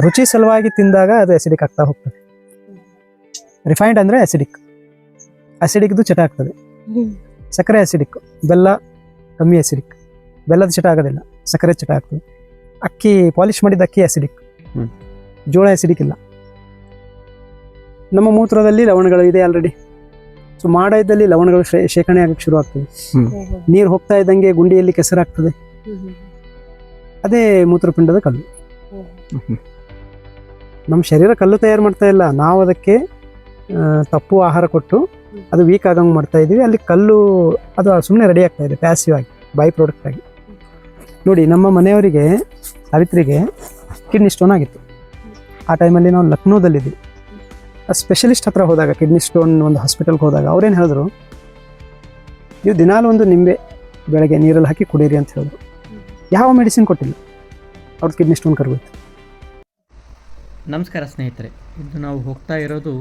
ರುಚಿ ಸಲುವಾಗಿ ತಿಂದಾಗ ಅದು ಅಸಿಡಿಕ್ ಆಗ್ತಾ ಹೋಗ್ತದೆ. ರಿಫೈನ್ಡ್ ಅಂದರೆ ಅಸಿಡಿಕ್ ಅಸಿಡಿಕ್ದು ಚಟ ಆಗ್ತದೆ. ಸಕ್ಕರೆ ಅಸಿಡಿಕ್ ಬೆಲ್ಲ ಕಮ್ಮಿ ಅಸಿಡಿಕ್ ಬೆಲ್ಲದ ಚಟ ಆಗೋದಿಲ್ಲ ಸಕ್ಕರೆ ಚಟ ಆಗ್ತದೆ. ಅಕ್ಕಿ ಪಾಲಿಶ್ ಮಾಡಿದ ಅಕ್ಕಿ ಅಸಿಡಿಕ್. ಜೋಳ ಅಸಿಡಿಕ್ ಇಲ್ಲ. ನಮ್ಮ ಮೂತ್ರದಲ್ಲಿ ಲವಣಗಳು ಇದೆ ಆಲ್ರೆಡಿ ಸೊ ಮಾಡ ಇದ್ದಲ್ಲಿ ಲವಣಗಳು ಶೇ- ಶೇಖರಣೆ ಆಗಕ್ಕೆ ಶುರು ಆಗ್ತದೆ. ನೀರು ಹೋಗ್ತಾ ಇದ್ದಂಗೆ ಗುಂಡಿಯಲ್ಲಿ ಕೆಸರಾಗ್ತದೆ. ಅದೇ ಮೂತ್ರಪಿಂಡದ ಕಲ್ಲು. ನಮ್ಮ ಶರೀರ ಕಲ್ಲು ತಯಾರು ಮಾಡ್ತಾ ಇಲ್ಲ. ನಾವು ಅದಕ್ಕೆ ತಪ್ಪು ಆಹಾರ ಕೊಟ್ಟು ಅದು ವೀಕ್ ಆಗಂಗೆ ಮಾಡ್ತಾ ಇದ್ದೀವಿ ಅಲ್ಲಿ ಕಲ್ಲು ಅದು ಸುಮ್ಮನೆ ರೆಡಿ ಆಗ್ತಾ ಇದೆ ಪ್ಯಾಸಿವ್ ಆಗಿ ಬೈ ಪ್ರಾಡಕ್ಟ್ ಆಗಿ. ನೋಡಿ ನಮ್ಮ ಮನೆಯವರಿಗೆ ಸಾವಿತ್ರಿಗೆ ಕಿಡ್ನಿ ಸ್ಟೋನ್ ಆಗಿತ್ತು. ಆ ಟೈಮಲ್ಲಿ ನಾವು ಲಕ್ನೋದಲ್ಲಿದ್ವಿ. ಆ ಸ್ಪೆಷಲಿಸ್ಟ್ ಹತ್ರ ಹೋದಾಗ ಕಿಡ್ನಿ ಸ್ಟೋನ್ ಒಂದು ಹಾಸ್ಪಿಟಲ್ಗೆ ಹೋದಾಗ ಅವ್ರೇನು ಹೇಳಿದ್ರು ನೀವು ದಿನಾಲು ಒಂದು ನಿಂಬೆ ಬೆಳಗ್ಗೆ ನೀರಲ್ಲಿ ಹಾಕಿ ಕುಡೀರಿ ಅಂತ ಹೇಳಿದ್ರು. ಯಾವ ಮೆಡಿಸಿನ್ ಕೊಟ್ಟಿಲ್ಲ. ಅವ್ರದ್ದು ಕಿಡ್ನಿ ಸ್ಟೋನ್ ಕರ್ಗೋಯ್ತು. ನಮಸ್ಕಾರ ಸ್ನೇಹಿತರೆ, ಇಂದು ನಾವು ಹೋಗ್ತಾ ಇರೋದು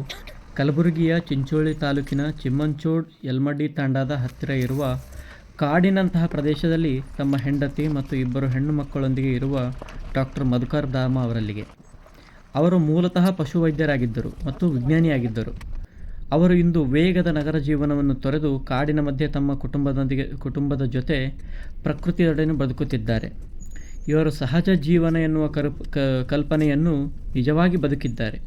ಕಲಬುರಗಿಯ ಚಿಂಚೋಳಿ ತಾಲೂಕಿನ ಚಿಮ್ಮಂಚೋಡ್, ಯಲ್ಮಡ್ಡಿ ತಾಂಡಾದ ಹತ್ತಿರ ಇರುವ ಕಾಡಿನಂತಹ ಪ್ರದೇಶದಲ್ಲಿ ತಮ್ಮ ಹೆಂಡತಿ ಮತ್ತು ಇಬ್ಬರು ಹೆಣ್ಣು ಮಕ್ಕಳೊಂದಿಗೆ ಇರುವ ಡಾಕ್ಟರ್ ಮಧುಕರ್ ದಾಮ ಅವರಲ್ಲಿಗೆ. ಅವರು ಮೂಲತಃ ಪಶುವೈದ್ಯರಾಗಿದ್ದರು ಮತ್ತು ವಿಜ್ಞಾನಿಯಾಗಿದ್ದರು. ಅವರು ಇಂದು ವೇಗದ ನಗರ ಜೀವನವನ್ನು ತೊರೆದು ಕಾಡಿನ ಮಧ್ಯೆ ತಮ್ಮ ಕುಟುಂಬದೊಂದಿಗೆ ಕುಟುಂಬದ ಜೊತೆ ಪ್ರಕೃತಿಯೊಡನೆ ಬದುಕುತ್ತಿದ್ದಾರೆ. ಇವರು ಸಹಜ ಜೀವನ ಎನ್ನುವ ಕರುಪ್ ಕ ಕಲ್ಪನೆಯನ್ನು ನಿಜವಾಗಿ ಬದುಕಿದ್ದಾರೆ.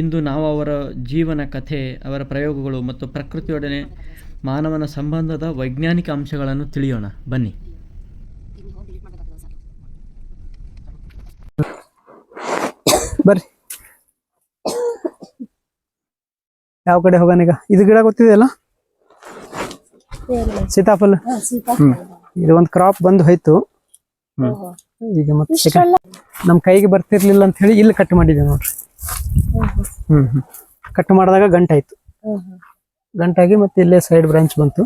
ಇಂದು ನಾವು ಅವರ ಜೀವನ ಕಥೆ ಅವರ ಪ್ರಯೋಗಗಳು ಮತ್ತು ಪ್ರಕೃತಿಯೊಡನೆ ಮಾನವನ ಸಂಬಂಧದ ವೈಜ್ಞಾನಿಕ ಅಂಶಗಳನ್ನು ತಿಳಿಯೋಣ. ಬನ್ನಿ. ಬರ್ರಿ. ಯಾವ ಕಡೆ ಹೋಗೋಣ ಈಗ? ಇದು ಗಿಡ ಗೊತ್ತಿದೆಯಲ್ಲ? ಸೀತಾಫಲ? ಇದು ಒಂದು ಕ್ರಾಪ್ ಬಂದು ಹೋಯ್ತು. ಈಗ ಮತ್ತೆ ನಮ್ ಕೈಗೆ ಬರ್ತಿರ್ಲಿಲ್ಲ ಅಂತ ಹೇಳಿ ಇಲ್ಲಿ ಕಟ್ ಮಾಡಿದ್ವಿ ನೋಡ್ರಿ. ಹ್ಮ್ ಹ್ಮ್. ಕಟ್ ಮಾಡಿದಾಗ ಗಂಟಾಯ್ತು ಗಂಟಾಗಿ ಮತ್ತೆ ಇಲ್ಲೇ ಸೈಡ್ ಬ್ರಾಂಚ್ ಬಂತು.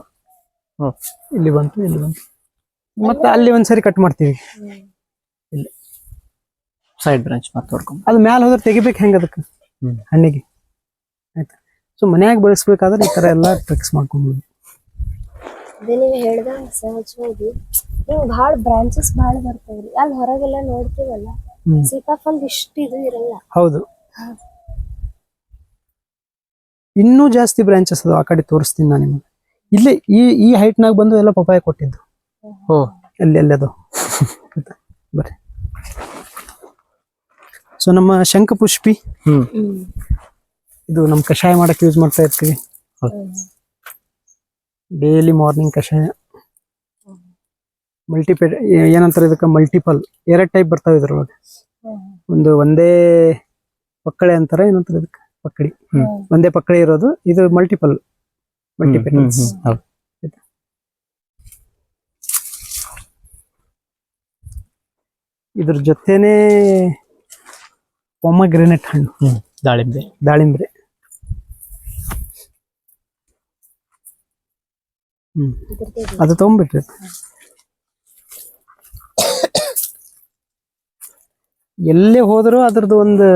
ಇಲ್ಲಿ ಬಂತು ಇಲ್ಲಿ ಬಂತು. ಮತ್ತೆ ಅಲ್ಲಿ ಒಂದ್ಸರಿ ಕಟ್ ಮಾಡ್ತೀವಿ. ಇಲ್ಲಿ. ಸೈಡ್ ಬ್ರಾಂಚ್ ಮತ್ತೆ ಹೊಡ್ಕೊಂಡು ಅದು ಮ್ಯಾಲ ಹೋದ್ರೆ ತೆಗಿಬೇಕು ಹೆಂಗ ಅದಕ್ಕೆ? ಹಣ್ಣಿಗೆ. ಆಯ್ತಾ? ಸೊ ಮನ್ಯಾಗ ಬೆಳೆಸ್ಬೇಕಾದ್ರೆ ಈ ತರ ಎಲ್ಲ ಟ್ರಿಕ್ಸ್ ಮಾಡ್ಕೊಂಡ್ಬಿಡು ಹಿಂಗ್ ಬಹಳ ಬ್ರಾಂಚಸ್ ಭಾಳ ಬರ್ತಾವ್ರಿ ಅಲ್ಲಿ ಹೊರಗೆಲ್ಲ ನೋಡ್ತೀವಲ್ಲ ಹ್ಮ್. ಸೀತಾಫಲ್ ಇಷ್ಟು ಇದು ಇರಲ್ಲ. ಹೌದು. ಇನ್ನೂ ಜಾಸ್ತಿ ಬ್ರಾಂಚಸ್ ಅದು ಆ ಕಡೆ ತೋರಿಸ್ತೀನಿ ನಾನು ನಿಮಗೆ. ಇಲ್ಲಿ ಈ ಈ ಹೈಟ್ನಾಗ ಬಂದು ಎಲ್ಲ ಪಪಾಯ ಕೊಟ್ಟಿದ್ದು. ಓ ಎಲ್ಲಿ ಎಲ್ಲಿ ಅದು? ಬರ್ರಿ. ಸೊ ನಮ್ಮ ಶಂಖಪುಷ್ಪಿ. ಹ್ಮ್. ಇದು ನಮ್ಮ ಕಷಾಯ ಮಾಡಕ್ಕೆ ಯೂಸ್ ಮಾಡ್ತಾ ಇರ್ತೀವಿ. ಡೈಲಿ ಮಾರ್ನಿಂಗ್ ಕಷಾಯ. ಮಲ್ಟಿಪೇಟ್ ಏನಂತಾರೆ ಇದಕ್ಕೆ ಮಲ್ಟಿಪಲ್ ಎರಡು ಟೈಪ್ ಬರ್ತಾವೆ ಇದ್ರೊಳಗೆ. ಒಂದು ಒಂದೇ ಪಕ್ಕಳೆ ಅಂತಾರೆ ಏನಂತಾರೆ ಇದಕ್ಕೆ ಪಕ್ಕಡಿ. ಒಂದೇ ಪಕ್ಕಳೆ ಇರೋದು ಇದು ಮಲ್ಟಿಪಲ್ ಮಲ್ಟಿಪೇಟ್ ಇದ್ರ ಜೊತೆನೆ ಪೊಮಗ್ರೆನೆಟ್ ಹಣ್ಣು. ದಾಳಿಂಬೆ. ದಾಳಿಂಬೆ. ದಾಳಿಂಬ್ರೆ ಹ್ಮ್. ಅದು ತಗೊಂಡ್ಬಿಟ್ರಿ. ಎಲ್ಲೇ ಹೋದರೂ ಅದ್ರದ್ದು ಒಂದು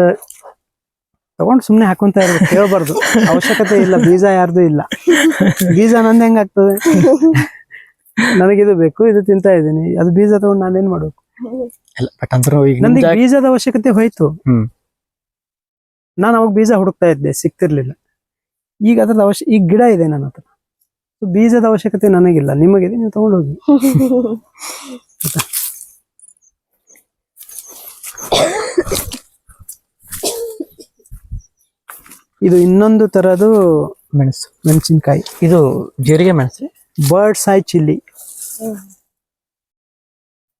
ತಗೊಂಡು ಸುಮ್ಮನೆ ಹಾಕೊಂತ ಇರ್ಬೇಕು ಕೇಳಬಾರ್ದು. ಅವಶ್ಯಕತೆ ಇಲ್ಲ ಬೀಜ ಯಾರ್ದು ಇಲ್ಲ. ಬೀಜ ನಂದು ಹೆಂಗಾಗ್ತದೆ? ನನಗಿದು ಬೇಕು ಇದು ತಿಂತಾ ಇದ್ದೀನಿ. ಅದು ಬೀಜ ತಗೊಂಡು ನಾನೇನ್ ಮಾಡ್ಬೇಕು? ನನಗೆ ಬೀಜದ ಅವಶ್ಯಕತೆ ಹೋಯ್ತು. ನಾನು ಅವಾಗ ಬೀಜ ಹುಡುಕ್ತಾ ಇದ್ದೆ ಸಿಗ್ತಿರ್ಲಿಲ್ಲ. ಈಗ ಅದ್ರದ್ದು ಅವಶ್ಯ ಈಗ ಗಿಡ ಇದೆ ನನ್ನ ಹತ್ರ. ಬೀಜದ ಅವಶ್ಯಕತೆ ನನಗಿಲ್ಲ ನಿಮಗಿದೆ ನೀವು ತಗೊಂಡು ಹೋಗಿ. ಇದು ಇನ್ನೊಂದು ತರದು ಮೆಣಸು ಮೆಣಸಿನಕಾಯಿ. ಇದು ಜೀರಿಗೆ ಮೆಣಸು ಬರ್ಡ್ಸ್ ಐ ಚಿಲ್ಲಿ.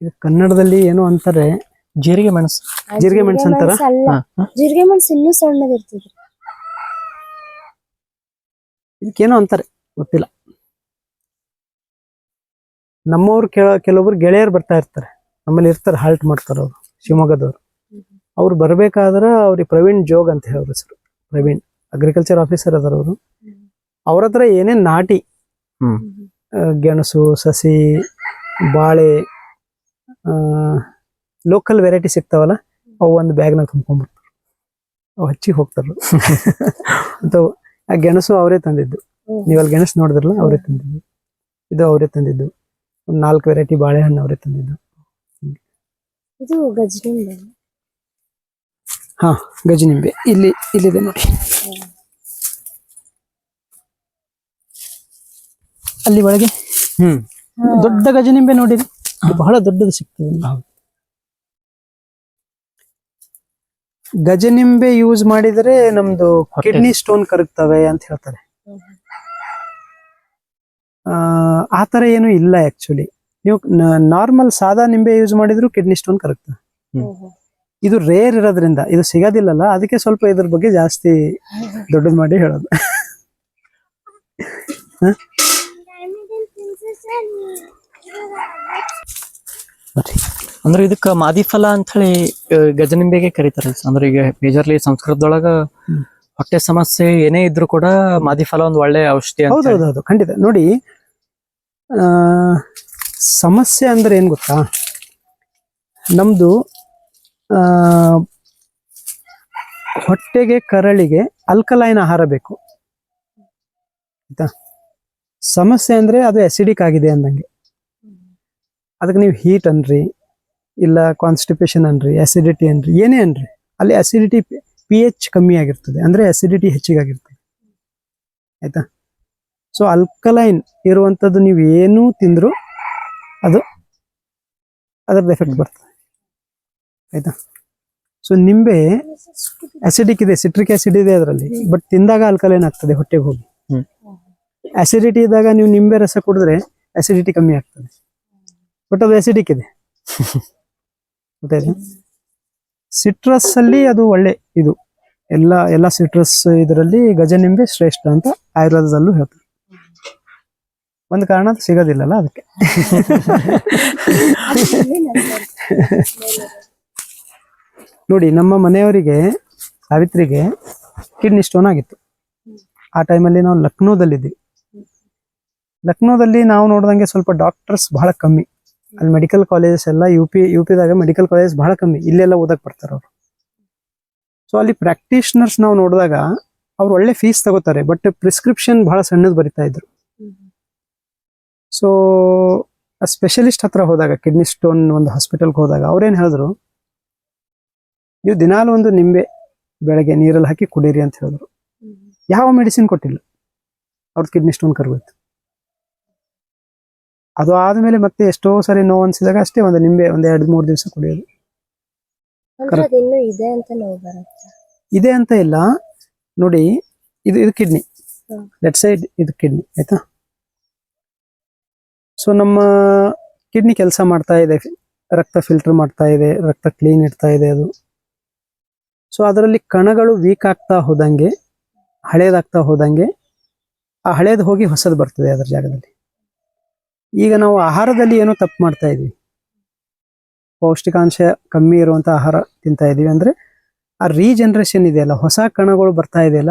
ಇದು ಕನ್ನಡದಲ್ಲಿ ಏನೋ ಅಂತಾರೆ? ಜೀರಿಗೆ ಮೆಣಸು. ಜೀರಿಗೆ ಮೆಣಸು ಅಂತಾರ. ಜೀರಿಗೆ ಮೆಣಸು ಇನ್ನೂ ಸಣ್ಣದಿರ್ತದೆ. ಇದಕ್ಕೇನೋ ಅಂತಾರೆ? ಗೊತ್ತಿಲ್ಲ. ನಮ್ಮವ್ರು ಕೇಳೋ ಕೆಲವೊಬ್ರು ಗೆಳೆಯರು ಬರ್ತಾ ಇರ್ತಾರೆ. ನಮ್ಮಲ್ಲಿ ಇರ್ತಾರೆ ಹಾಲ್ಟ್ ಮಾಡ್ತಾರೆ ಅವರು ಶಿವಮೊಗ್ಗದವ್ರು. ಅವ್ರು ಬರಬೇಕಾದ್ರೆ ಅವ್ರಿಗೆ ಪ್ರವೀಣ್ ಜೋಗ್ ಅಂತ ಹೇಳೋರು ಹೆಸರು. ಪ್ರವೀಣ್ ಅಗ್ರಿಕಲ್ಚರ್ ಆಫೀಸರ್ ಅದಾರ ಅವರು. ಅವ್ರ ಹತ್ರ ಏನೇನ್ ನಾಟಿ ಗೆಣಸು ಸಸಿ ಬಾಳೆ ಲೋಕಲ್ ವೆರೈಟಿ ಸಿಗ್ತಾವಲ್ಲ ಅವು ಒಂದು ಬ್ಯಾಗ್ನಾಗ ತುಂಬ್ಕೊಂಡ್ಬಿಡ್ತಾರೆ. ಅವು ಹಚ್ಚಿ ಹೋಗ್ತಾರ ಅಂತ ಆ ಗೆಣಸು ಅವರೇ ತಂದಿದ್ದು. ನೀವು ಅಲ್ಲಿ ಗೆಣಸು ನೋಡಿದ್ರಲ್ಲ ಅವರೇ ತಂದಿದ್ದು. ಇದು ಅವರೇ ತಂದಿದ್ದು. ಒಂದು ನಾಲ್ಕು ವೆರೈಟಿ ಬಾಳೆಹಣ್ಣು ಅವರೇ ತಂದಿದ್ದು. ಇದು ಹಾ ಗಜನಿಂಬೆ ಇಲ್ಲಿ ಇಲ್ಲಿದೆ ನೋಡಿ. ಅಲ್ಲಿ ಒಳಗೆ? ಹ್ಮ್. ದೊಡ್ಡ ಗಜನಿಂಬೆ ನೋಡಿರಿ. ಬಹಳ ದೊಡ್ಡದು ಸಿಗ್ತದೆ. ಗಜನಿಂಬೆ ಯೂಸ್ ಮಾಡಿದರೆ ನಮ್ದು ಕಿಡ್ನಿ ಸ್ಟೋನ್ ಕರಗ್ತವೆ ಅಂತ ಹೇಳ್ತಾರೆ. ಆ, ಆ ತರ ಏನು ಇಲ್ಲ ಆಕ್ಚುಲಿ ನೀವು ನಾರ್ಮಲ್ ಸಾದಾ ನಿಂಬೆ ಯೂಸ್ ಮಾಡಿದ್ರು ಕಿಡ್ನಿ ಸ್ಟೋನ್ ಕರಗ್ತವೆ ಇದು ರೇರ್ ಇರೋದ್ರಿಂದ ಇದು ಸಿಗೋದಿಲ್ಲಲ್ಲ ಅದಕ್ಕೆ ಸ್ವಲ್ಪ ಇದ್ರ ಬಗ್ಗೆ ಜಾಸ್ತಿ ದೊಡ್ಡದು ಮಾಡಿ ಹೇಳೋದು. ಅಂದ್ರೆ ಇದಕ್ಕ ಮಾದಿಫಲ ಅಂತ ಹೇಳಿ ಗಜನಿಂಬೆಗೆ ಕರೀತಾರೆ. ಅಂದ್ರೆ ಈಗ ಮೇಜರ್ಲಿ ಸಂಸ್ಕೃತದೊಳಗ ಹೊಟ್ಟೆ ಸಮಸ್ಯೆ ಏನೇ ಇದ್ರೂ ಕೂಡ ಮಾದಿಫಲ ಒಂದು ಒಳ್ಳೆ ಔಷಧಿ. ಹೌದೌದು ಖಂಡಿತ. ನೋಡಿ ಸಮಸ್ಯೆ ಅಂದ್ರೆ ಏನ್ ಗೊತ್ತಾ? ನಮ್ದು ಹೊಟ್ಟೆಗೆ, ಕರಳಿಗೆ ಅಲ್ಕಲೈನ್ ಆಹಾರ ಬೇಕು. ಆಯ್ತಾ? ಸಮಸ್ಯೆ ಅಂದ್ರೆ ಅದು ಅಸಿಡಿಕ್ ಆಗಿದೆ ಅಂದಂಗೆ. ಅದಕ್ಕೆ ನೀವು ಹೀಟ್ ಅನ್ರಿ, ಇಲ್ಲ ಕಾನ್ಸ್ಟಿಪೇಷನ್ ಅನ್ರಿ ಅಸಿಡಿಟಿ ಅನ್ರಿ, ಏನೇ ಅನ್ರಿ, ಅಲ್ಲಿ ಅಸಿಡಿಟಿ ಪಿ ಎಚ್ ಕಮ್ಮಿ ಆಗಿರ್ತದೆ, ಅಂದ್ರೆ ಅಸಿಡಿಟಿ ಹೆಚ್ಚಿಗಾಗಿರ್ತದೆ ಆಯ್ತಾ? ಸೊ ಅಲ್ಕಲೈನ್ ಇರುವಂಥದ್ದು ನೀವು ಏನೂ ತಿಂದ್ರು ಅದು, ಅದರದ್ದು ಎಫೆಕ್ಟ್ ಬರ್ತದೆ. ಆಯ್ತಾ? ಸೊ ನಿಂಬೆ ಆಸಿಡಿಕ್ ಇದೆ ಸಿಟ್ರಿಕ್ ಆಸಿಡ್ ಇದೆ ಅದರಲ್ಲಿ ಬಟ್ ತಿಂದಾಗ ಆಲ್ಕಲೈನ್ ಆಗ್ತದೆ ಹೊಟ್ಟೆಗೆ ಹೋಗಿ? ಆಸಿಡಿಟಿ ಅಸಿಡಿಟಿ ಇದ್ದಾಗ ನೀವು ನಿಂಬೆ ರಸ ಕುಡಿದ್ರೆ ಅಸಿಡಿಟಿ ಕಮ್ಮಿ ಆಗ್ತದೆ. ಬಟ್ ಅದು ಅಸಿಡಿಕ್ ಇದೆ. ಗೊತ್ತಾಯ್ತಾ? ಸಿಟ್ರಸ್ ಅಲ್ಲಿ ಅದು ಒಳ್ಳೆ ಇದು. ಎಲ್ಲ ಎಲ್ಲ ಸಿಟ್ರಸ್ ಇದರಲ್ಲಿ ಗಜನಿಂಬೆ ಶ್ರೇಷ್ಠ ಅಂತ ಆಯುರ್ವೇದದಲ್ಲೂ ಹೇಳ್ತಾರೆ. ಒಂದು ಕಾರಣ ಸಿಗೋದಿಲ್ಲಲ್ಲ ಅದಕ್ಕೆ. ನೋಡಿ, ನಮ್ಮ ಮನೆಯವರಿಗೆ, ಸಾವಿತ್ರಿಗೆ ಕಿಡ್ನಿ ಸ್ಟೋನ್ ಆಗಿತ್ತು. ಆ ಟೈಮಲ್ಲಿ ನಾವು ಲಕ್ನೋದಲ್ಲಿದ್ವಿ. ಲಕ್ನೋದಲ್ಲಿ ನಾವು ನೋಡ್ದಂಗೆ ಸ್ವಲ್ಪ ಡಾಕ್ಟರ್ಸ್ ಬಹಳ ಕಮ್ಮಿ. ಅಲ್ಲಿ ಮೆಡಿಕಲ್ ಕಾಲೇಜಸ್ ಎಲ್ಲ ಯು ಪಿ ಯು ಪಿದಾಗ ಮೆಡಿಕಲ್ ಕಾಲೇಜಸ್ ಬಹಳ ಕಮ್ಮಿ. ಇಲ್ಲೆಲ್ಲ ಓದಕ್ ಬರ್ತಾರೆ ಅವರು. ಸೊ ಅಲ್ಲಿ ಪ್ರಾಕ್ಟೀಷನರ್ಸ್ ನಾವು ನೋಡಿದಾಗ ಅವ್ರು ಒಳ್ಳೆ ಫೀಸ್ ತಗೋತಾರೆ ಬಟ್ ಪ್ರಿಸ್ಕ್ರಿಪ್ಷನ್ ಬಹಳ ಸಣ್ಣದು ಬರಿತಾ ಇದ್ರು. ಸೊ ಸ್ಪೆಷಲಿಸ್ಟ್ ಹತ್ರ ಹೋದಾಗ ಕಿಡ್ನಿ ಸ್ಟೋನ್ ಒಂದು ಹಾಸ್ಪಿಟಲ್ಗೆ ಹೋದಾಗ ಅವ್ರೇನ್ ಹೇಳಿದ್ರು ನೀವು ದಿನಾಲು ಒಂದು ನಿಂಬೆ ಬೆಳಗ್ಗೆ ನೀರಲ್ಲಿ ಹಾಕಿ ಕುಡೀರಿ ಅಂತ ಹೇಳಿದ್ರು. ಯಾವ ಮೆಡಿಸಿನ್ ಕೊಟ್ಟಿಲ್ಲ. ಅವ್ರದ್ದು ಕಿಡ್ನಿ ಸ್ಟೋನ್ ಕರ್ಗೋಯ್ತು. ಅದು ಆದಮೇಲೆ ಮತ್ತೆ ಎಷ್ಟೋ ಸರಿ ನೋವು ಅನಿಸಿದಾಗ ಅಷ್ಟೇ ಒಂದು ನಿಂಬೆ ಒಂದ್ ಎರಡ್ ಮೂರ್ ದಿವಸ ಕುಡಿಯೋದು. ಇದೆ ಅಂತ ಇಲ್ಲ. ನೋಡಿ ಇದು ಇದು ಕಿಡ್ನಿ ಲೆಫ್ಟ್ ಲೆಟ್ ಸೈಡ್ ಇದು ಕಿಡ್ನಿ ಆಯ್ತಾ? ಸೊ ನಮ್ಮ ಕಿಡ್ನಿ ಕೆಲಸ ಮಾಡ್ತಾ ಇದೆ. ರಕ್ತ ಫಿಲ್ಟರ್ ಮಾಡ್ತಾ ಇದೆ ರಕ್ತ ಕ್ಲೀನ್ ಇಡ್ತಾ ಇದೆ ಅದು. ಸೊ ಅದರಲ್ಲಿ ಕಣಗಳು ವೀಕ್ ಆಗ್ತಾ ಹೋದಂಗೆ ಹಳೇದಾಗ್ತಾ ಹೋದಂಗೆ ಆ ಹಳೇದು ಹೋಗಿ ಹೊಸದು ಬರ್ತದೆ ಅದರ ಜಾಗದಲ್ಲಿ. ಈಗ ನಾವು ಆಹಾರದಲ್ಲಿ ಏನೋ ತಪ್ಪು ಮಾಡ್ತಾ ಇದ್ವಿ? ಪೌಷ್ಟಿಕಾಂಶ ಕಮ್ಮಿ ಇರುವಂಥ ಆಹಾರ ತಿಂತಾ ಇದ್ದೀವಿ ಅಂದ್ರೆ ಆ ರೀಜನ್ರೇಷನ್ ಇದೆಯಲ್ಲ ಹೊಸ ಕಣಗಳು ಬರ್ತಾ ಇದೆಯಲ್ಲ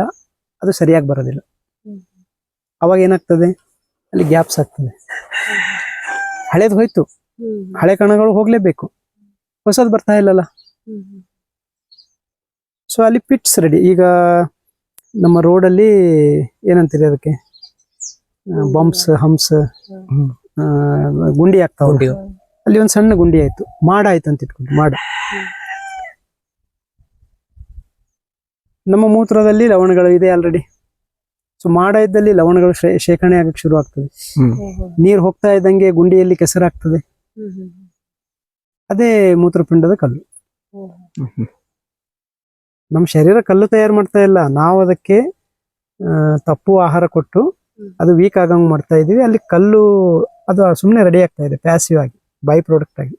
ಅದು ಸರಿಯಾಗಿ ಬರೋದಿಲ್ಲ. ಅವಾಗ ಏನಾಗ್ತದೆ? ಅಲ್ಲಿ ಗ್ಯಾಪ್ಸ್ ಆಗ್ತದೆ. ಹಳೇದು ಹೋಯ್ತು. ಹಳೆ ಕಣಗಳು ಹೋಗ್ಲೇಬೇಕು. ಹೊಸದು ಬರ್ತಾ ಇಲ್ಲಲ್ಲ. ಸೊ ಅಲ್ಲಿ ಪಿಟ್ಸ್ ರೆಡಿ ಈಗ ನಮ್ಮ ರೋಡಲ್ಲಿ ಏನಂತೀರಿ ಅದಕ್ಕೆ? ಬಂಪ್ಸ್ ಹಂಪ್ಸ್ ಗುಂಡಿ ಆಗ್ತಾವ. ಅಲ್ಲಿ ಒಂದು ಸಣ್ಣ ಗುಂಡಿ ಆಯ್ತು. ಮಾಡ ಆಯ್ತು ಅಂತ ಇಟ್ಕೊಂಡು ಮಾಡ. ನಮ್ಮ ಮೂತ್ರದಲ್ಲಿ ಲವಣಗಳು ಇದೆ ಆಲ್ರೆಡಿ ಸೊ ಮಾಡ ಇದ್ದಲ್ಲಿ ಲವಣಗಳು ಶೇ- ಶೇಖರಣೆ ಆಗಕ್ಕೆ ಶುರು ಆಗ್ತದೆ. ನೀರು ಹೋಗ್ತಾ ಇದ್ದಂಗೆ ಗುಂಡಿಯಲ್ಲಿ ಕೆಸರಾಗ್ತದೆ. ಅದೇ ಮೂತ್ರಪಿಂಡದ ಕಲ್ಲು. ನಮ್ಮ ಶರೀರ ಕಲ್ಲು ತಯಾರು ಮಾಡ್ತಾ ಇಲ್ಲ. ನಾವು ಅದಕ್ಕೆ ತಪ್ಪು ಆಹಾರ ಕೊಟ್ಟು ಅದು ವೀಕ್ ಆಗಂಗ್ ಮಾಡ್ತಾ ಇದೀವಿ ಅಲ್ಲಿ ಕಲ್ಲು ಅದು ಸುಮ್ಮನೆ ರೆಡಿ ಆಗ್ತಾ ಇದೆ ಪ್ಯಾಸಿವ್ ಆಗಿ ಬೈ ಪ್ರಾಡಕ್ಟ್ ಆಗಿ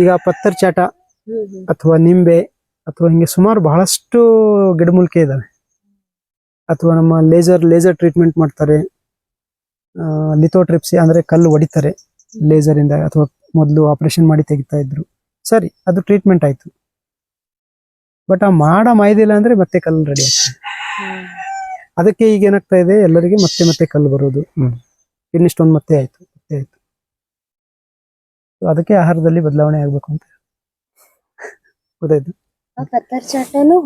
ಈಗ ಪತ್ತರ್ ಚಾಟ ಅಥವಾ ನಿಂಬೆ ಅಥವಾ ಹಿಂಗೆ ಸುಮಾರು ಬಹಳಷ್ಟು ಗಿಡಮೂಲಿಕೆ ಇದಾವೆ ಅಥವಾ ನಮ್ಮ ಲೇಸರ್ ಲೇಸರ್ ಟ್ರೀಟ್ಮೆಂಟ್ ಮಾಡ್ತಾರೆ. ಲಿಥೋಟ್ರಿಪ್ಸಿ ಅಂದ್ರೆ ಕಲ್ಲು ಹೊಡಿತಾರೆ. ಲೇಸರ್ ಇಂದ ಅಥವಾ ಮೊದಲು ಆಪರೇಷನ್ ಮಾಡಿ ತೆಗಿತಾ ಇದ್ರು. ಸರಿ ಅದು ಟ್ರೀಟ್ಮೆಂಟ್ ಆಯ್ತು. ಬಟ್ ಆ ಮಾಡ ಮಾಯ್ದಿಲ್ಲ ಅಂದ್ರೆ ಮತ್ತೆ ಕಲ್ಲು ರೆಡಿ ಆಗ್ತದೆ ಅದಕ್ಕೆ ಈಗ ಏನಾಗ್ತಾ ಇದೆ? ಎಲ್ಲರಿಗೆ ಮತ್ತೆ ಮತ್ತೆ ಕಲ್ಲು ಬರೋದು ಇನ್ನಿಷ್ಟೊಂದು ಕಿಡ್ನಿ ಮತ್ತೆ ಆಯ್ತು ಮತ್ತೆ ಆಯ್ತು. ಅದಕ್ಕೆ ಆಹಾರದಲ್ಲಿ ಬದಲಾವಣೆ ಆಗ್ಬೇಕು ಅಂತ ಗೊತ್ತಾಯ್ತು?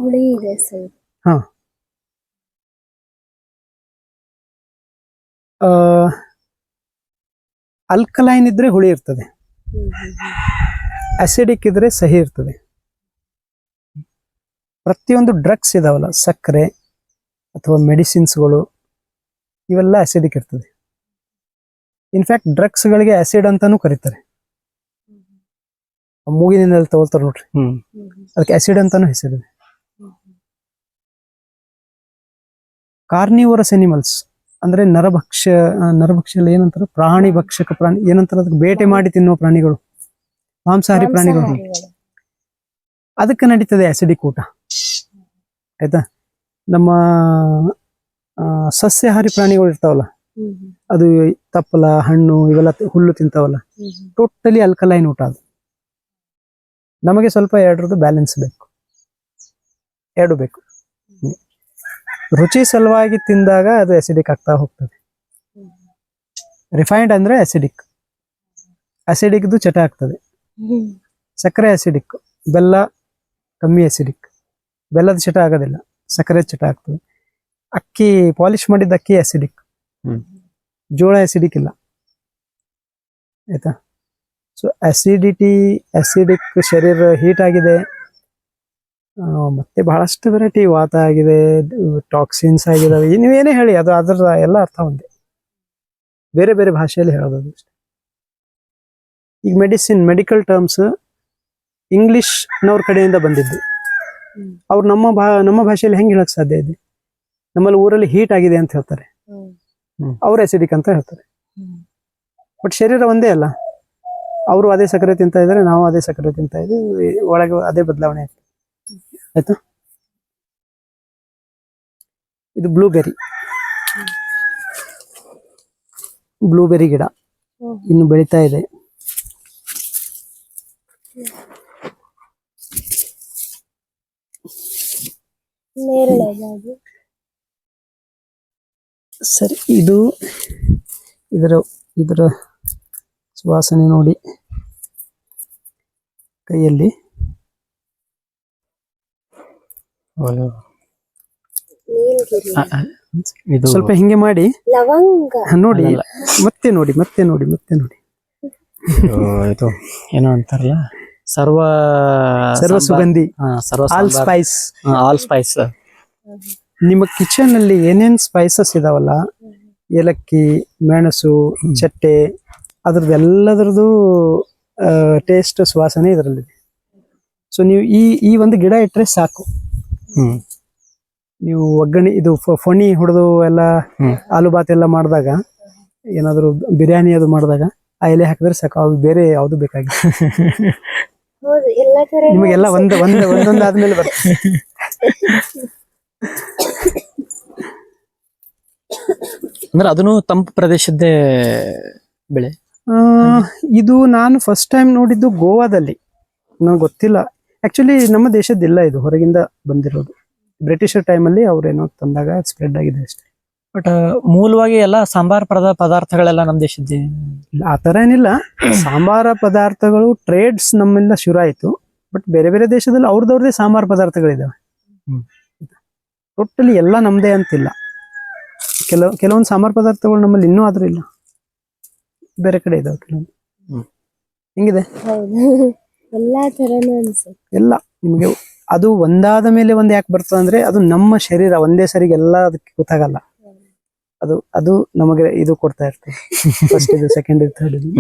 ಹುಳಿ ಇದೆ ಸರ್. ಅಲ್ಕಲೈನ್ ಇದ್ರೆ ಹುಳಿ ಇರ್ತದೆ. ಅಸಿಡಿಕ್ ಇದ್ರೆ ಸಹಿ ಇರ್ತದೆ. ಪ್ರತಿಯೊಂದು ಡ್ರಗ್ಸ್ ಇದಾವಲ್ಲ ಸಕ್ಕರೆ ಅಥವಾ ಮೆಡಿಸಿನ್ಸ್ಗಳು ಇವೆಲ್ಲ ಆ್ಯಸಿಡಿಕ್ ಇರ್ತದೆ. ಇನ್ಫ್ಯಾಕ್ಟ್ ಡ್ರಗ್ಸ್ಗಳಿಗೆ ಆ್ಯಸಿಡ್ ಅಂತಾನೂ ಕರೀತಾರೆ. ಮೂಗಿನಿಂದ ತಗೊಳ್ತಾರೆ ನೋಡ್ರಿ. ಹ್ಮ್. ಅದಕ್ಕೆ ಆ್ಯಸಿಡ್ ಅಂತಾನೂ ಹೆಸರಿದೆ. ಕಾರ್ನಿವರಸ್ ಎನಿಮಲ್ಸ್ ಅಂದ್ರೆ ನರಭಕ್ಷ ನರಭಕ್ಷಲ್ಲಿ ನರಭಕ್ಷ ಏನಂತಾರೆ? ಪ್ರಾಣಿ ಭಕ್ಷಕ ಪ್ರಾಣಿ ಏನಂತಾರೆ? ಅದಕ್ಕೆ ಬೇಟೆ ಮಾಡಿ ತಿನ್ನುವ ಪ್ರಾಣಿಗಳು. ಮಾಂಸಾಹಾರಿ ಪ್ರಾಣಿಗಳು. ಅದಕ್ಕೆ ನಡೀತದೆ ಆ್ಯಸಿಡಿಕ್ ಊಟ. ಆಯ್ತಾ? ನಮ್ಮ ಸಸ್ಯಾಹಾರಿ ಪ್ರಾಣಿಗಳು ಇರ್ತಾವಲ್ಲ ಅದು ತಪ್ಪಲ ಹಣ್ಣು ಇವೆಲ್ಲ ಹುಲ್ಲು ತಿಂತಾವಲ್ಲ. ಟೋಟಲಿ ಅಲ್ಕಲೈನ್ ಊಟ ಅದು. ನಮಗೆ ಸ್ವಲ್ಪ ಎರಡರದ್ದು ಬ್ಯಾಲೆನ್ಸ್ ಬೇಕು. ಎರಡು ಬೇಕು. ರುಚಿ ಸಲುವಾಗಿ ತಿಂದಾಗ ಅದು ಅಸಿಡಿಕ್ ಆಗ್ತಾ ಹೋಗ್ತದೆ. ರಿಫೈನ್ಡ್ ಅಂದ್ರೆ ಅಸಿಡಿಕ್ ಅಸಿಡಿಕ್ದು ಚಟ ಆಗ್ತದೆ. ಸಕ್ಕರೆ ಅಸಿಡಿಕ್ ಬೆಲ್ಲ ಕಮ್ಮಿ ಅಸಿಡಿಕ್ ಬೆಲ್ಲದ ಚಟ ಆಗೋದಿಲ್ಲ ಸಕ್ಕರೆ ಚಟ ಆಗ್ತದೆ. ಅಕ್ಕಿ ಪಾಲಿಶ್ ಮಾಡಿದ ಅಕ್ಕಿ ಅಸಿಡಿಕ್ ಹ್ಮ್. ಜೋಳ ಅಸಿಡಿಕ್ ಇಲ್ಲ. ಆಯ್ತಾ? ಸೊ ಅಸಿಡಿಟಿ ಅಸಿಡಿಕ್ ಶರೀರ ಹೀಟ್ ಆಗಿದೆ. ಮತ್ತೆ ಬಹಳಷ್ಟು ವೆರೈಟಿ ವಾತ ಆಗಿದೆ ಟಾಕ್ಸಿನ್ಸ್ ಆಗಿದಾವೆ. ನೀವೇನೇ ಹೇಳಿ ಅದು ಅದರ ಎಲ್ಲ ಅರ್ಥ ಒಂದೇ. ಬೇರೆ ಬೇರೆ ಭಾಷೆಯಲ್ಲಿ ಹೇಳೋದು ಅಷ್ಟೇ. ಈಗ ಮೆಡಿಸಿನ್ ಮೆಡಿಕಲ್ ಟರ್ಮ್ಸ್ ಇಂಗ್ಲಿಷ್ನವ್ರ ಕಡೆಯಿಂದ ಬಂದಿದ್ದು. ಅವ್ರು ನಮ್ಮ ಭಾ ನಮ್ಮ ಭಾಷೆಯಲ್ಲಿ ಹೆಂಗೆ ಹೇಳಕ್ ಸಾಧ್ಯ ಇದೆ? ನಮ್ಮಲ್ಲಿ ಊರಲ್ಲಿ ಹೀಟ್ ಆಗಿದೆ ಅಂತ ಹೇಳ್ತಾರೆ. ಅವ್ರ ಅಸಿಡಿಕ್ ಅಂತ ಹೇಳ್ತಾರೆ. ಬಟ್ ಶರೀರ ಒಂದೇ ಅಲ್ಲ. ಅವರು ಅದೇ ಸಕ್ಕರೆ ತಿಂತ ಇದ್ದಾರೆ ನಾವು ಅದೇ ಸಕ್ಕರೆ ತಿಂತ ಇದ್ದೀವಿ ಒಳಗೆ ಅದೇ ಬದಲಾವಣೆ ಆಯ್ತು. ಆಯ್ತಾ? ಇದು ಬ್ಲೂಬೆರಿ ಬ್ಲೂಬೆರಿ ಗಿಡ. ಇನ್ನು ಬೆಳೀತಾ ಇದೆ. ನೇರಳೆ. ಸರಿ ಇದು ಇದರ ಇದರ ಸುವಾಸನೆ ನೋಡಿ. ಕೈಯಲ್ಲಿ. ಇದು ಸ್ವಲ್ಪ ಹಿಂಗೆ ಮಾಡಿ. ಲವಂಗ. ನೋಡಿ. ಮತ್ತೆ ನೋಡಿ ಮತ್ತೆ ನೋಡಿ ಮತ್ತೆ ನೋಡಿ. ಇದು ಏನೋ ಅಂತಾರಲ್ಲ? ಸರ್ವ ಸರ್ವ ಸುಗಂಧಿ. ಆಲ್ ಸ್ಪೈಸ್ ಆಲ್ ಸ್ಪೈಸ್ ನಿಮ್ಮ ಕಿಚನ್ ಅಲ್ಲಿ ಏನೇನ್ ಸ್ಪೈಸಸ್ ಇದಾವಲ್ಲ? ಏಲಕ್ಕಿ ಮೆಣಸು ಚಟ್ಟೆ ಅದ್ರದ್ದು ಎಲ್ಲದ್ರದ್ದು ಟೇಸ್ಟ್ ಸುವಾಸನೆ ಇದರಲ್ಲಿ. ಸೊ ನೀವು ಈ ಈ ಒಂದು ಗಿಡ ಇಟ್ಟರೆ ಸಾಕು. ನೀವು ಒಗ್ಗರಣೆ ಇದು ಫಣಿ ಹೊಡೆದು ಎಲ್ಲ. ಆಲೂ ಬಾತ್ ಎಲ್ಲ ಮಾಡಿದಾಗ ಏನಾದರೂ ಬಿರಿಯಾನಿ ಅದು ಮಾಡಿದಾಗ ಆ ಎಲೆ ಹಾಕಿದ್ರೆ ಸಾಕು. ಅವು ಬೇರೆ ಯಾವುದು ಬೇಕಾಗಿಲ್ಲ. ಹೌದು ಎಲ್ಲಾ ತರ ನಿಮಗೆಲ್ಲ ಒಂದ್ ಒಂದ್ ಒಂದೊಂದು ಆದ್ಮೇಲೆ ಬರ್ತದೆ ಅಂದ್ರೆ ಅದನ್ನು ತಂಪು ಪ್ರದೇಶದ್ದೇ ಬೆಳೆ? ಆ, ಇದು ನಾನು ಫಸ್ಟ್ ಟೈಮ್ ನೋಡಿದ್ದು ಗೋವಾದಲ್ಲಿ. ನನಗೆ ಗೊತ್ತಿಲ್ಲ. ಆಕ್ಚುಲಿ ನಮ್ಮ ದೇಶದ್ದಿಲ್ಲ ಇದು ಹೊರಗಿಂದ ಬಂದಿರೋದು. ಬ್ರಿಟಿಷರ್ ಟೈಮಲ್ಲಿ ಅವ್ರೇನೋ ತಂದಾಗ ಸ್ಪ್ರೆಡ್ ಆಗಿದೆ ಅಷ್ಟೇ. ಬಟ್ ಮೂಲವಾಗಿ ಎಲ್ಲ ಸಾಂಬಾರ್ ಪದ ಪದಾರ್ಥಗಳೆಲ್ಲ ನಮ್ಮ ದೇಶದ ಆ ಥರ ಏನಿಲ್ಲ. ಸಾಂಬಾರ ಪದಾರ್ಥಗಳು ಟ್ರೇಡ್ಸ್ ನಮ್ಮಿಂದ ಶುರು ಆಯಿತು. ಬಟ್ ಬೇರೆ ಬೇರೆ ದೇಶದಲ್ಲಿ ಅವ್ರದವ್ರದೇ ಸಾಂಬಾರ ಪದಾರ್ಥಗಳಿದಾವೆ. ಹ್ಮ್. ಟೋಟಲಿ ಎಲ್ಲ ನಮ್ಮದೇ ಅಂತಿಲ್ಲ. ಕೆಲವು ಕೆಲವೊಂದು ಸಾಂಬಾರ್ ಪದಾರ್ಥಗಳು ನಮ್ಮಲ್ಲಿ ಇನ್ನೂ ಆದ್ರೂ ಇಲ್ಲ. ಬೇರೆ ಕಡೆ ಇದಾವೆ ಕೆಲವೊಂದು. ಹೆಂಗಿದೆ? ಎಲ್ಲಾ ತರನು ಅನ್ಸುತ್ತೆ. ಎಲ್ಲ. ನಿಮಗೆ ಅದು ಒಂದಾದ ಮೇಲೆ ಒಂದ್ ಯಾಕೆ ಬರ್ತದೆ ಅಂದ್ರೆ ಅದು ನಮ್ಮ ಶರೀರ ಒಂದೇ ಸರಿಗೆ ಎಲ್ಲ ಅದಕ್ಕೆ ಗೊತ್ತಾಗಲ್ಲ. ಅದು ಅದು ನಮಗೆ ಇದು ಕೊಡ್ತಾ ಇರ್ತದೆ. ಫಸ್ಟ್ ಇದು ಸೆಕೆಂಡ್ ಇದು ಥರ್ಡ್ ಇದು.